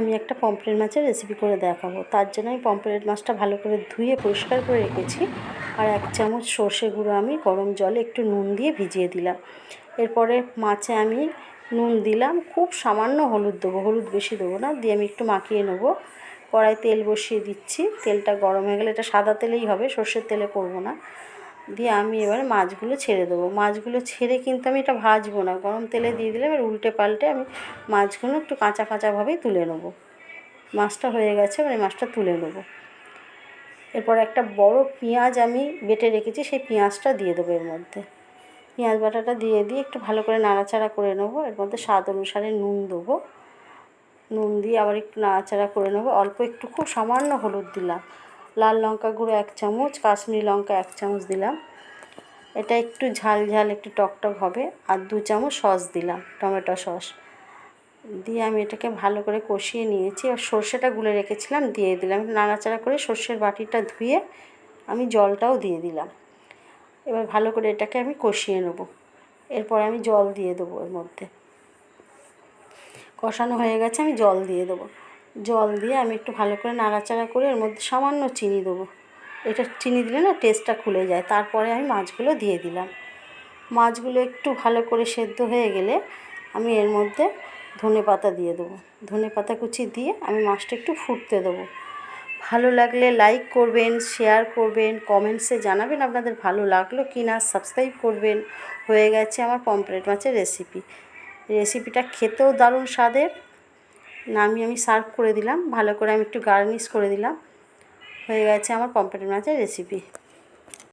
আমি একটা পমফ্রেট মাছের রেসিপি করে দেখাবো। তার জন্য আমি পমফ্রেট মাছটা ভালো করে ধুয়ে পরিষ্কার করে রেখেছি। আর এক চামচ সর্ষে গুঁড়ো আমি গরম জলে একটু নুন দিয়ে ভিজিয়ে দিলাম। এরপরে মাছে আমি নুন দিলাম, খুব সামান্য হলুদ দেবো, হলুদ বেশি দেবো না, দিয়ে আমি একটু মাখিয়ে নেব। কড়াই তেল বসিয়ে দিচ্ছি, তেলটা গরম হয়ে গেলে এটা সাদা তেলেই হবে, সর্ষের তেলে করব না। দিয়ে আমি এবার মাছগুলো ছেড়ে দেবো। মাছগুলো ছেড়ে কিন্তু আমি এটা ভাজবো না। গরম তেলে দিয়ে দিলে এবার উল্টে পাল্টে আমি মাছগুলো একটু কাঁচা কাঁচাভাবেই তুলে নেব। মাছটা হয়ে গেছে এই মাছটা তুলে নেব। এরপর একটা বড় পেঁয়াজ আমি বেটে রেখেছি, সেই পেঁয়াজটা দিয়ে দেবো এর মধ্যে। পেঁয়াজ বাটাটা দিয়ে দিয়ে একটু ভালো করে নাড়াচাড়া করে নেব। এর মধ্যে স্বাদ অনুসারে নুন দেবো। নুন দিয়ে আবার একটু নাড়াচাড়া করে নেব। অল্প একটু খুব সামান্য হলুদ দিলাম। লাল লঙ্কা গুঁড়ো এক চামচ, কাশ্মীরি লঙ্কা এক চামচ দিলাম। এটা একটু ঝাল ঝাল, একটু টকটক হবে। আর দু চামচ সস দিলাম, টমেটো সস। দিয়ে আমি এটাকে ভালো করে কষিয়ে নিয়েছি। আর সর্ষেটা গুলে রেখেছিলাম, দিয়ে দিলাম। নাড়াচাড়া করে সর্ষের বাটিটা ধুয়ে আমি জলটাও দিয়ে দিলাম। এবার ভালো করে এটাকে আমি কষিয়ে নেব। এরপর আমি জল দিয়ে দেবো এর মধ্যে। কষানো হয়ে গেছে, আমি জল দিয়ে দেবো। জল দিয়ে আমি একটু ভালো করে নাড়াচাড়া করে এর মধ্যে সামান্য চিনি দেবো। এটা চিনি দিলে না টেস্টটা খুলে যায়। তারপরে আমি মাছগুলো দিয়ে দিলাম। মাছগুলো একটু ভালো করে সেদ্ধ হয়ে গেলে আমি এর মধ্যে ধনে পাতা দিয়ে দেবো। ধনে পাতা কুচি দিয়ে আমি মাছটা একটু ফুটতে দেবো। ভালো লাগলে লাইক করবেন শেয়ার করবেন কমেন্টসে জানাবেন আপনাদের ভালো লাগল কি না সাবস্ক্রাইব করবেন। হয়ে গেছে আমার পমফ্রেট মাছের রেসিপি রেসিপিটা খেতেও দারুণ স্বাদের। নামিয়ে আমি সার্ভ করে দিলাম। ভালো করে আমি একটু গার্নিশ করে দিলাম। হয়ে গেছে আমার পম্পেটের মাছের রেসিপি